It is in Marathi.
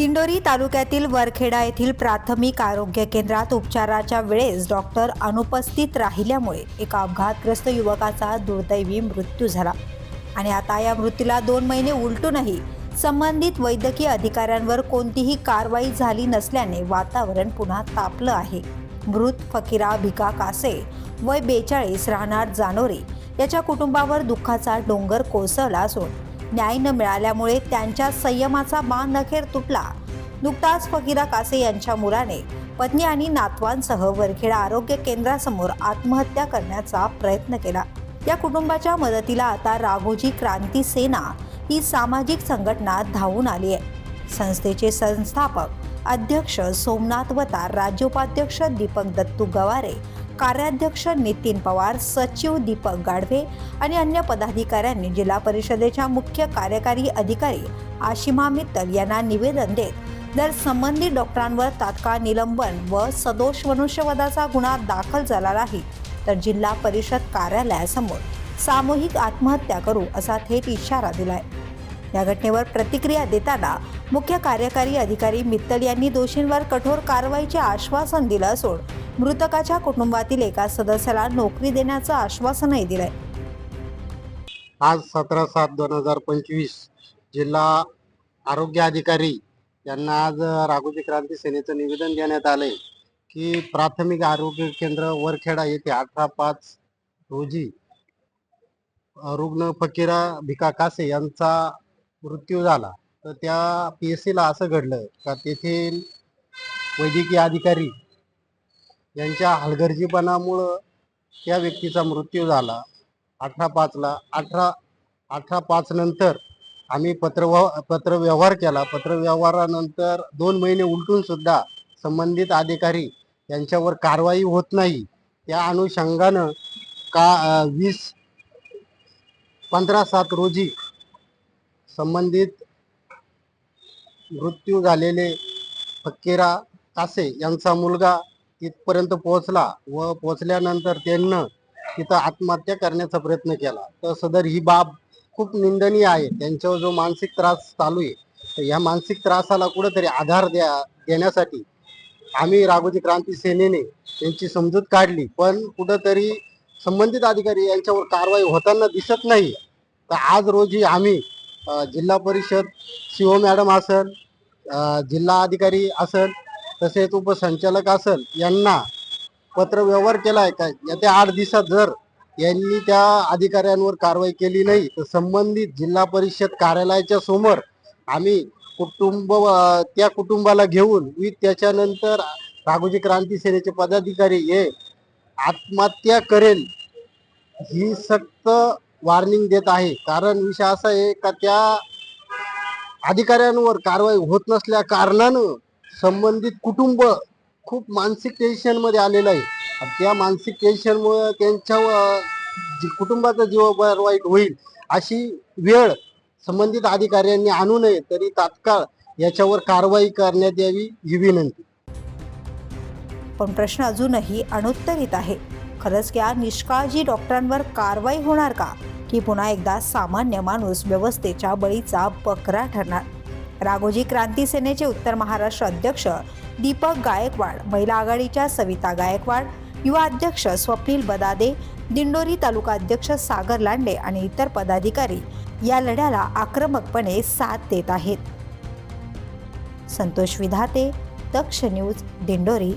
दिंडोरी तालुक्यातील वरखेडा येथील प्राथमिक आरोग्य केंद्रात उपचाराच्या वेळेस डॉक्टर अनुपस्थित राहिल्यामुळे एका अपघातग्रस्त युवकाचा दुर्दैवी मृत्यू झाला. आणि आता या मृत्यूला दोन महिने उलटूनही संबंधित वैद्यकीय अधिकाऱ्यांवर कोणतीही कारवाई झाली नसल्याने वातावरण पुन्हा तापलं आहे. मृत फकीरा भिका कासे वय बेचाळीस राहणार जानोरे याच्या कुटुंबावर दुःखाचा डोंगर कोसळला असून न्याय न मिळाल्यामुळे त्यांच्या संयमाचा मान अखेर तुटला. नुकताच फकीरा कासे यांच्या मुलाने पत्नी आणि नातवांसह वरखेडा आरोग्य केंद्रासमोर आत्महत्या करण्याचा प्रयत्न केला. या कुटुंबाच्या मदतीला आता राघोजी क्रांती सेना ही सामाजिक संघटना धावून आली आहे. संस्थेचे संस्थापक अध्यक्ष सोमनाथ वतार राज्योपाध्यक्ष दीपक दत्तू गवारे कार्याध्यक्ष नितीन पवार सचिव दीपक गाढवे आणि अन्य पदाधिकाऱ्यांनी जिल्हा परिषदेच्या मुख्य कार्यकारी अधिकारी आशिमा मित्तल यांना निवेदन देत जर संबंधित डॉक्टरांवर तात्काळ निलंबन व सदोष मनुष्यवधाचा गुन्हा दाखल झाला नाही तर जिल्हा परिषद कार्यालयासमोर सामूहिक आत्महत्या करू असा थेट इशारा दिलाय. या घटनेवर प्रतिक्रिया देताना मुख्य कार्यकारी अधिकारी मित्तल यांनी दोषींवर कठोर कारवाईचे आश्वासन दिलं असून मृतकाच्या कुटुंबातील एका सदस्याला नोकरी देण्याचं आश्वासनही दिलंय. आज सतरा सात दोन हजार पंचवीस जिल्हा आरोग्य अधिकारी यांना आज राघोजी क्रांती सेनेचं निवेदन देण्यात आलंय की प्राथमिक आरोग्य केंद्र वरखेडा येथे अठरा पाच रोजी रुग्ण फकीरा भिका कासे यांचा मृत्यू झाला. तर त्या पी एस सीला असं घडलं का तेथील वैद्यकीय अधिकारी यांच्या हलगर्जीपणामुळं त्या व्यक्तीचा मृत्यू झाला. अठरा पाचला अठरा अठरा पाच नंतर आम्ही पत्र पत्र व्यवहार केला. पत्र व्यवहारानंतर दोन महिने उलटून सुद्धा संबंधित अधिकारी यांच्यावर कारवाई होत नाही. त्या अनुषंगानं का वीस पंधरा सात रोजी संबंधित मृत्यू झालेले फकीरा कासे यांचा मुलगा तिथपर्यंत पोहोचला व पोहोचल्यानंतर त्यांना तिथं आत्महत्या करण्याचा प्रयत्न केला. तर सदर ही बाब खूप निंदनीय आहे. त्यांच्यावर जो मानसिक त्रास चालू आहे तर ह्या मानसिक त्रासाला कुठेतरी आधार द्या देण्यासाठी आम्ही राघोजी क्रांती सेनेने त्यांची समजूत काढली. पण कुठंतरी संबंधित अधिकारी यांच्यावर कारवाई होताना दिसत नाही. तर आज रोजी आम्ही जिल्हा परिषद शिव मॅडम असेल जिल्हा अधिकारी असेल तसेच उपसंचालक असेल यांना पत्र व्यवहार आहे का येत्या आठ दिवसात जर यांनी त्या अधिकाऱ्यांवर कारवाई केली नाही तर संबंधित जिल्हा परिषद कार्यालयाच्या समोर आम्ही कुटुंब त्या कुटुंबाला घेऊन विथ त्याच्यानंतर राघोजी क्रांती सेनेचे पदाधिकारी हे आत्महत्या करेल ही सक्त वॉर्निंग देत आहे. कारण विषय असा आहे का त्या अधिकाऱ्यांवर कारवाई होत नसल्या कारणानं संबंधित कुटुंब खूप मानसिक टेन्शनमध्ये आलेलं आहे. त्या मानसिक टेन्शनमुळे त्यांच्या कुटुंबाचा जीव वाईट होईल अशी वेळ संबंधित अधिकाऱ्यांनी आणू नये तरी तात्काळ याच्यावर कारवाई करण्यात यावी ही विनंती. पण प्रश्न अजूनही अनुत्तरित आहे. खरंच या निष्काळजी डॉक्टरांवर कारवाई होणार का? की पुन्हा एकदा सामान्य माणूस व्यवस्थेच्या बळीचा बकरा ठरणार? राघोजी क्रांती सेनेचे उत्तर महाराष्ट्र अध्यक्ष दीपक गायकवाड महिला आघाडीच्या सविता गायकवाड युवा अध्यक्ष स्वप्नील बदादे दिंडोरी तालुका अध्यक्ष सागर लांडे आणि इतर पदाधिकारी या लढ्याला आक्रमकपणे साथ देत आहेत. संतोष विधाते दक्ष न्यूज दिंडोरी.